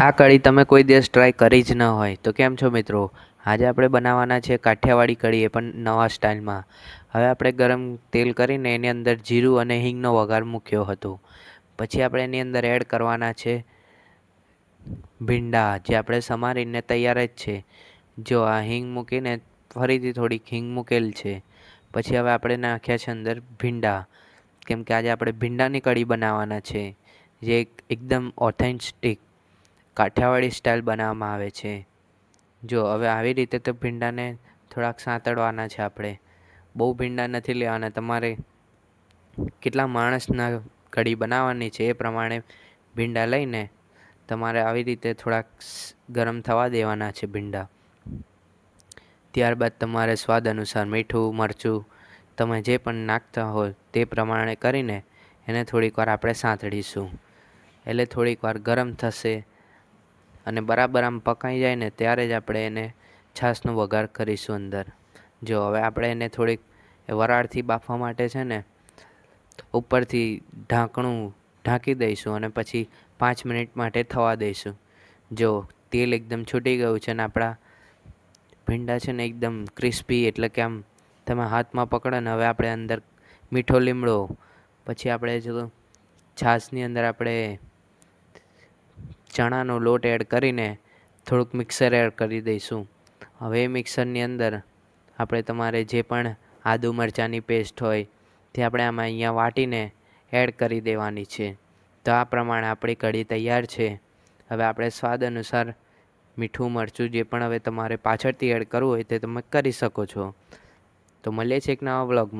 આ કઢી તમે કોઈ દિવસ ટ્રાય કરી જ ન હોય. તો કેમ છો મિત્રો? આજે આપણે બનાવવાના છે કાઠિયાવાડી કઢી એ પણ નવા સ્ટાઇલમાં. હવે આપણે ગરમ તેલ કરીને એની અંદર જીરું અને હિંગનો વઘાર મૂક્યો હતો. પછી આપણે એની અંદર એડ કરવાના છે ભીંડા, જે આપણે સમારીને તૈયાર જ છે. જો આ હિંગ મૂકીને ફરીથી થોડીક હિંગ મૂકેલ છે. પછી હવે આપણે નાખ્યા છે અંદર ભીંડા. કેમ કે આજે આપણે ભીંડાની કઢી બનાવવાના છે. જે એકદમ ઓથેન્ટિક કાઠિયાવાડી સ્ટાઇલ બનાવવામાં આવે છે. જો હવે આવી રીતે તો ભીંડાને થોડાક સાંતળવાના છે આપણે. બહુ ભીંડા નથી લેવાના. તમારે કેટલા માણસના કઢી બનાવવાની છે એ પ્રમાણે ભીંડા લઈને તમારે આવી રીતે થોડાક ગરમ થવા દેવાના છે ભીંડા. ત્યારબાદ તમારે સ્વાદ અનુસાર મીઠું, મરચું તમે જે પણ નાખતા હો તે પ્રમાણે કરીને એને થોડીક વાર આપણે સાંતળીશું. એટલે થોડીક વાર ગરમ થશે અને બરાબર આમ પકાઈ જાય ને ત્યારે જ આપણે એને છાશનો વઘાર કરીશું અંદર. જો હવે આપણે એને થોડીક વરાળથી બાફવા માટે છે ને, ઉપરથી ઢાંકણું ઢાંકી દઈશું અને પછી પાંચ મિનિટ માટે થવા દઈશું. જો તેલ એકદમ છૂટી ગયું છે ને આપણા ભીંડા છે ને એકદમ ક્રિસ્પી એટલે કે આમ તમે હાથમાં પકડો ને હવે આપણે અંદર મીઠો લીમડો, પછી આપણે જો છાશની અંદર આપણે ચણાનો લોટ એડ કરીને થોડુંક મિક્સર એડ કરી દઈશું. હવે મિક્સરની અંદર આપણે તમારે જે પણ આદુ મરચાંની પેસ્ટ હોય તે આપણે આમાં અહીંયા વાટીને એડ કરી દેવાની છે. તો આ પ્રમાણે આપણી કઢી તૈયાર છે. હવે આપણે સ્વાદ અનુસાર મીઠું, મરચું જે પણ હવે તમારે પાછળથી એડ કરવું હોય તે તમે કરી શકો છો. તો મળીએ છીએ એક નવા વ્લોગમાં